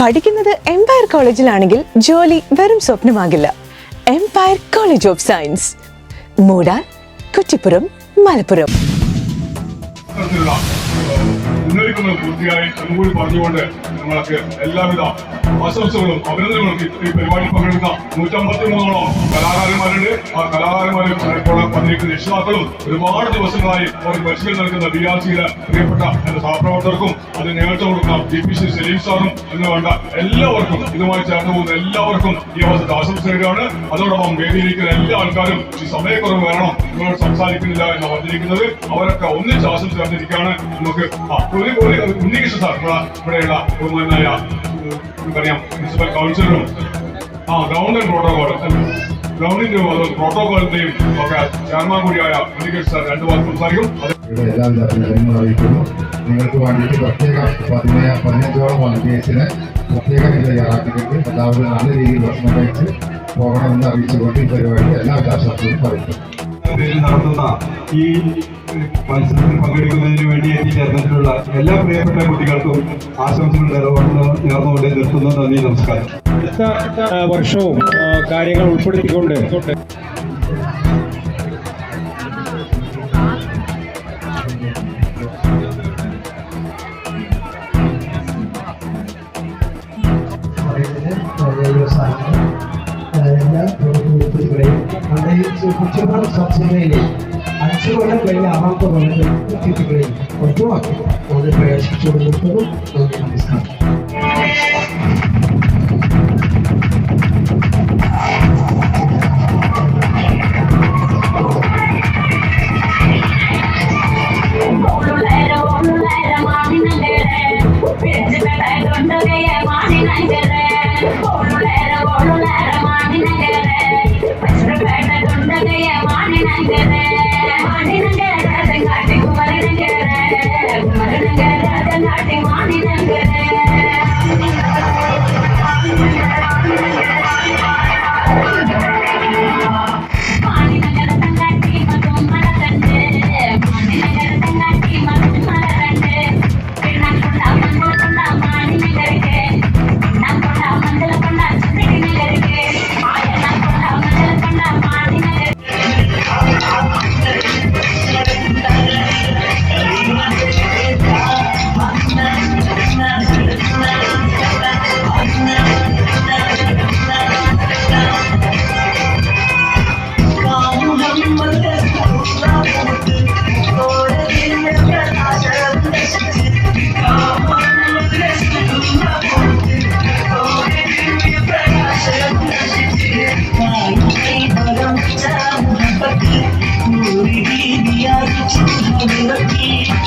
പഠിക്കുന്നത് എംപയർ കോളേജിലാണെങ്കിൽ ജോലി വെറും സ്വപ്നമാകില്ല. Empire College of Science Moodal Kuttippuram Malappuram. നിങ്ങൾക്ക് എല്ലാവിധ ആശംസകളും അഭിനന്ദനങ്ങളും. ഈ പരിപാടി പങ്കെടുക്കുന്ന നൂറ്റമ്പത്തി മൂന്നോളം ആ കലാകാരന്മാരും വന്നിരിക്കുന്ന രക്ഷിതാക്കളും ഒരുപാട് ദിവസങ്ങളായി അവർ പരിശീലനം നൽകുന്ന ബി ആർ സിയിലെ പ്രിയപ്പെട്ട എന്റെ സഹപ്രവർത്തകർക്കും അതിന് നേതൃത്വം കൊടുക്കാം ഡി പി സി സലീം സാറും എന്ന് വേണ്ട എല്ലാവർക്കും ഇതുമായി ചേർന്ന് പോകുന്ന എല്ലാവർക്കും ഈ അവസരത്തെ ആശംസകരാണ് അതോടൊപ്പം വേദിയിരിക്കുന്ന എല്ലാ ആൾക്കാരും ഈ സമയക്കുറവ് കാരണം നിങ്ങളോട് സംസാരിക്കുന്നില്ല എന്ന് പറഞ്ഞിരിക്കുന്നത്. അവരൊക്കെ ഒന്നിച്ച് ആശംസ ചേർന്നിരിക്കുകയാണ് നമുക്ക് ഒരു ഒരു ഉണ്ണികൃഷ്ണൻ സാർ ഇവിടെ ഇവിടെയുള്ള ബഹുമാനായ നമുക്കറിയാം മുനിസിപ്പൽ കൗൺസിലറും ആ ആൻഡ് പ്രോട്ടോകോൾ ഗ്രൗണ്ടിന്റെ പ്രോട്ടോകോളിന്റെയും ഒക്കെ ചെയർമാൻ കൂടിയായ ഉണ്ണികൃഷ്ണൻ സാർ രണ്ടു വാക്ക് സംസാരിക്കും. ഇവിടെ എല്ലാ വിദ്യാർത്ഥികളും അറിയിക്കുന്നു. നിങ്ങൾക്ക് വേണ്ടിയിട്ട് പ്രത്യേക പതിനേഴ് പതിനഞ്ചോളം വോളണ്ടിയേഴ്സിനെ പ്രത്യേക തയ്യാറാക്കിയിട്ടുണ്ട്. എല്ലാവരും നല്ല രീതിയിൽ ഭക്ഷണം കഴിച്ച് പോകണമെന്ന് അറിയിച്ചുകൊണ്ട് ഈ പരിപാടി എല്ലാ വിദ്യാഭ്യാസത്തിലും പറയുന്നു. പേരിൽ നടത്തുന്ന ഈ മത്സരത്തിൽ പങ്കെടുക്കുന്നതിന് വേണ്ടി എത്തിച്ചേർന്നിട്ടുള്ള എല്ലാ പ്രിയപ്പെട്ട കുട്ടികൾക്കും ആശംസകൾ നേർന്നുകൊണ്ട് നേർന്നുകൊണ്ട് നിർത്തുന്നു. നന്ദി നമസ്കാരം. അടുത്ത വർഷവും കാര്യങ്ങൾ ഉൾപ്പെടുത്തിക്കൊണ്ട് కూర్చోవడానికి సాధ్యమైంది అరచుకోవడం వెళ్ళి అమ్మంతో వెళ్ళి తిరిగి వద్దు అక్కడ మొదటి ప్రయాసం చూడబోతున్నారు నమస్కారం Hey!